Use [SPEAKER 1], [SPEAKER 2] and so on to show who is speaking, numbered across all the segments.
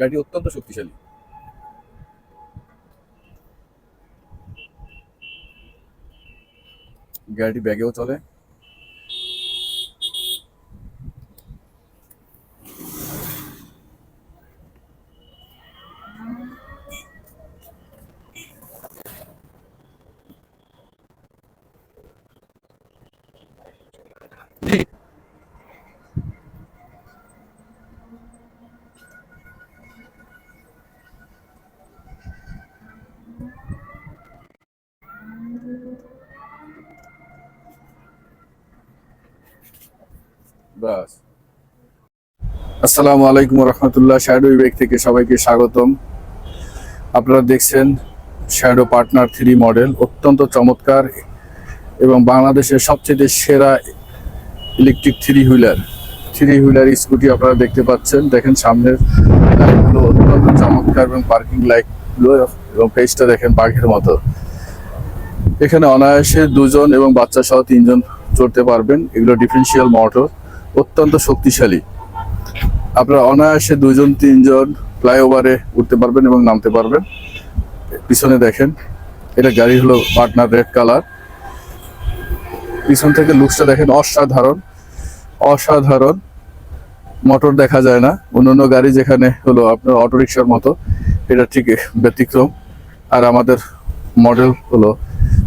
[SPEAKER 1] গাড়িটি অত্যন্ত শক্তিশালী। গাড়িটি ব্যাগেও চলে। বাস আসসালামু আলাইকুম রহমতুল্লাহ শ্যাডো বিবেক থেকে সবাইকে স্বাগতম। আপনারা দেখছেন শ্যাডো পার্টনার থ্রি মডেল অত্যন্ত চমৎকার এবং বাংলাদেশের সবচেয়ে সেরা electric three wheeler three wheeler scooty আপনারা দেখতে পাচ্ছেন। দেখেন সামনের লাইটগুলো অত্যন্ত চমৎকার এবং পার্কিং লাইটগুলো এবং পেজটা দেখেন বাঘের মতো। এখানে অনায়াসে দুজন এবং বাচ্চা সহ তিনজন চড়তে পারবেন। এগুলো ডিফারেন্সিয়াল মোটর অত্যন্ত শক্তিশালী। আপনারা অনায়াসে দুজন তিনজন ফ্লাইওভারে উঠতে পারবেন এবং নামতে পারবেন। পিছনে দেখেন, এটা গাড়ি হলো পার্টনার রেড কালার। পিছন থেকে লুকসটা দেখেন, অসাধারণ। অসাধারণ। মোটর দেখা যায় না। অন্যান্য গাড়ি যেখানে হলো আপনার অটোরিকশার মতো, এটা ঠিক ব্যতিক্রম। আর আমাদের মডেল হলো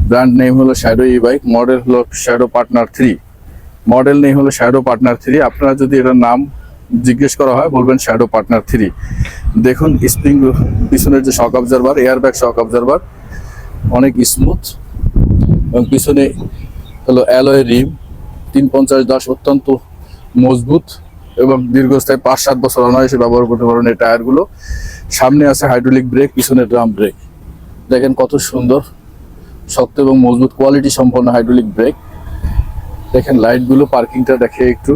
[SPEAKER 1] ব্র্যান্ড নেম হলো শ্যাডো ই বাইক মডেল হলো শ্যাডো পার্টনার থ্রি মডেল নেই হলো শ্যাডো পার্টনার থ্রি আপনারা যদি এটার নাম জিজ্ঞেস করা হয়, বলবেন শ্যাডো পার্টনার থ্রি দেখুন স্প্রিং পিছনের যে shock observer air bag shock observer অনেক স্মুথ এবং পিছনে হলো অ্যালয় রিম তিন পঞ্চাশ দশ অত্যন্ত মজবুত এবং দীর্ঘস্থায়ী পাঁচ সাত বছর অনায়াসে ব্যবহার করতে পারেন এই টায়ারগুলো সামনে আছে হাইড্রোলিক ব্রেক পিছনে ড্রাম ব্রেক দেখেন কত সুন্দর, শক্ত এবং মজবুত কোয়ালিটি সম্পন্ন হাইড্রোলিক ব্রেক দেখেন লাইট লাইটগুলো পার্কিংটা দেখে একটু।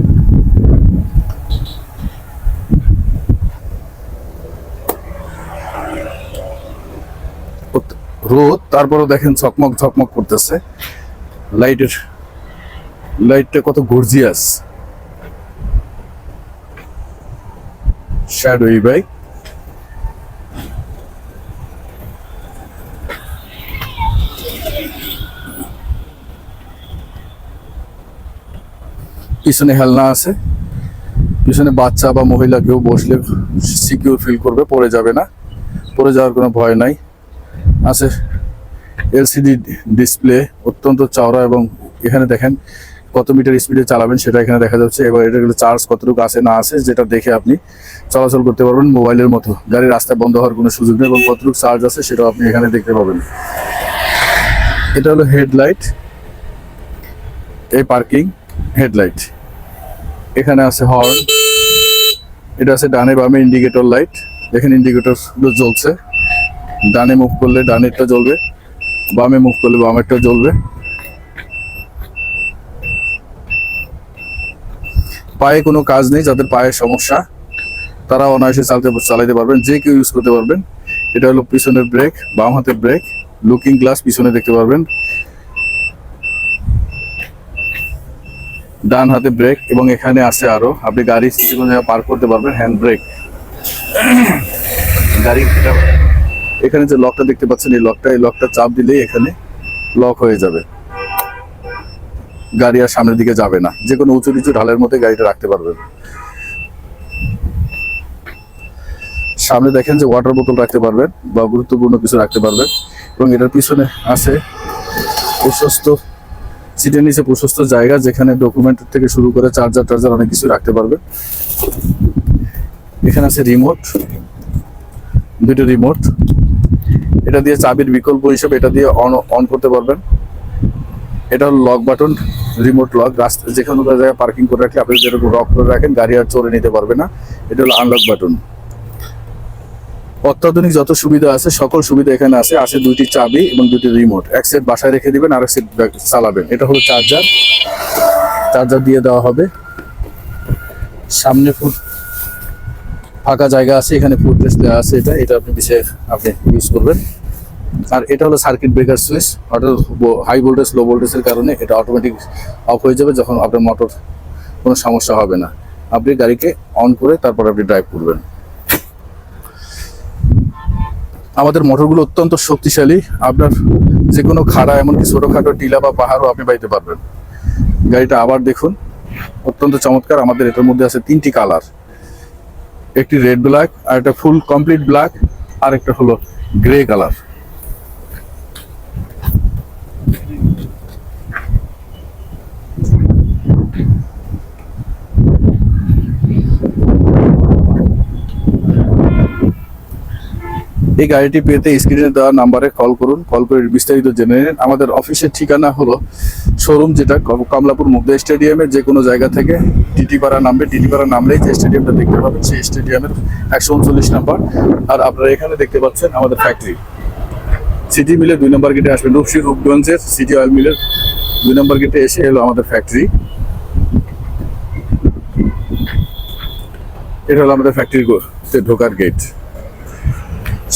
[SPEAKER 1] রোদ তারপরে দেখেন ঝকমক ঝকমক করতেছে। লাইটের, লাইটটা কত গর্জিয়াস। শ্যাডোই বাইক পিছনে হেলনা আছে। পিছনে বাচ্চা বা মহিলা কেউ বসলে সিকিউর ফিল করবে, পড়ে যাবে না। পড়ে যাওয়ার কোনো ভয় নাই। আছে এলসিডি ডিসপ্লে, অত্যন্ত চওড়া এবং এখানে দেখেন কত মিটার স্পিডে চালাবেন সেটা এখানে দেখা যাচ্ছে। এবার এটাগুলো চার্জ কতটুকু আছে না আছে যেটা দেখে আপনি চলাচল করতে পারবেন মোবাইলের মতো। গাড়ির রাস্তায় বন্ধ হওয়ার কোনো সুযোগ নেই এবং কতটুকু চার্জ আছে সেটাও আপনি এখানে দেখতে পাবেন। এটা হলো হেডলাইট। এই পার্কিং হেডলাইট এখানে আছে হর্ন এটা আছে ডানে বামে ইন্ডিকেটর লাইট দেখেন ইন্ডিকেটরগুলো জ্বলছে। ডানে মুভ করলে ডানেরটা জ্বলবে, বামে মুভ করলে বামেরটা জ্বলবে। পায়ে কোনো কাজ নেই, যাদের পায়ের সমস্যা, তারা অনায়াসে চালাতে চালাতে পারবেন, যে কেউ ইউজ করতে পারবেন। এটা হলো পিছনের ব্রেক বাম হাতের ব্রেক লুকিং গ্লাস পিছনে দেখতে পারবেন। ডান হাতে ব্রেক এবং এখানে আছে আরও। আপনি গাড়ি যে কোনো জায়গায় পার্ক করতে পারবেন হ্যান্ড ব্রেক গাড়ি এখানে যে লকটা দেখতে পাচ্ছেন, এই লকটা এই লকটা চাপ দিলেই এখানে লক হয়ে যাবে। গাড়ি আর সামনের দিকে যাবে না। যে কোনো উঁচু নিচু ঢালের মধ্যে গাড়িটা রাখতে পারবেন। সামনে দেখেন যে ওয়াটার বোতল রাখতে পারবেন বা গুরুত্বপূর্ণ কিছু রাখতে পারবেন এবং এটার পিছনে আছে প্রশস্ত সিটের নিচে প্রশস্ত জায়গা যেখানে ডকুমেন্ট থেকে শুরু করে চার্জার টার্জার অনেক কিছু রাখতে পারবে। এখানে আছে রিমোট দুটো রিমোট এটা দিয়ে চাবির বিকল্প হিসেবে এটা দিয়ে অন অন করতে পারবেন। এটা হলো লক বাটন রিমোট লক রাস্তা যে কোনো জায়গায় পার্কিং করে রাখলে আপনি যেরকম লক করে রাখেন, গাড়ি আর চলে নিতে পারবে না। এটা হলো আনলক বাটন অত্যাধুনিক যত সুবিধা আছে, সকল সুবিধা এখানে আছে। আছে দুইটি চাবি এবং দুটি রিমোট এক সেট বাসায় রেখে দিবেন আর এক সেট চালাবেন। এটা হলো চার্জার চার্জার দিয়ে দেওয়া হবে। সামনে ফুট ফাঁকা জায়গা আছে, এখানে ফুট দেওয়া আছে। এটা এটা আপনি পিছিয়ে আপনি ইউজ করবেন। আর এটা হলো সার্কিট ব্রেকার সুইচ অর্থাৎ হাই ভোল্টেজ লো ভোল্টেজের কারণে এটা অটোমেটিক অফ হয়ে যাবে যখন আপনার মোটর কোনো সমস্যা হবে না। আপনি গাড়িকে অন করে তারপর আপনি ড্রাইভ করবেন। আমাদের মোটরগুলো অত্যন্ত শক্তিশালী। আপনার যে কোনো খাড়া, এমনকি ছোটোখাটো টিলা বা পাহাড়ও আপনি পাইতে পারবেন। গাড়িটা আবার দেখুন, অত্যন্ত চমৎকার। আমাদের এটার মধ্যে আছে তিনটি কালার। একটি রেড ব্ল্যাক আর একটা ফুল কমপ্লিট ব্ল্যাক আর একটা হলো গ্রে কালার। এই গাড়িটি পেতে স্ক্রিনে দেওয়া নাম্বারে কল করুন। কল করে বিস্তারিত জেনে নিন। আমাদের অফিসের ঠিকানা হলো শোরুম যেটা কম- কমলাপুর মুগদা স্টেডিয়ামের যে কোনো জায়গা থেকে। টিটি পাড়া নামবে। টিটি পাড়া নামলেই যে স্টেডিয়ামটা দেখতে পাবেন, সেই স্টেডিয়ামের একশো উনচল্লিশ নাম্বার আর আপনারা এখানে দেখতে পাচ্ছেন আমাদের ফ্যাক্টরি সিটি মিলে দুই নম্বর গেটে আসবেন রূপসী রূপগঞ্জের সিটি অয়েল মিলের দুই নম্বর গেটে এসে এলো আমাদের ফ্যাক্টরি এটা হলো আমাদের ফ্যাক্টরি ঢোকার গেট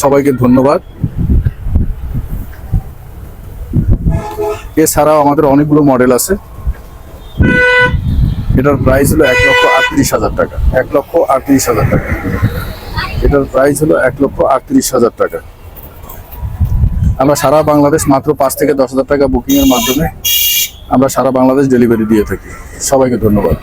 [SPEAKER 1] সবাইকে ধন্যবাদ। এছাড়াও আমাদের অনেকগুলো মডেল আছে। এটার প্রাইস হলো এক লক্ষ আটত্রিশ হাজার টাকা। এক লক্ষ আটত্রিশ হাজার টাকা। এটার প্রাইস হলো এক লক্ষ আটত্রিশ হাজার টাকা। আমরা সারা বাংলাদেশ মাত্র পাঁচ থেকে দশ হাজার টাকা বুকিং এর মাধ্যমে আমরা সারা বাংলাদেশ ডেলিভারি দিয়ে থাকি। সবাইকে ধন্যবাদ।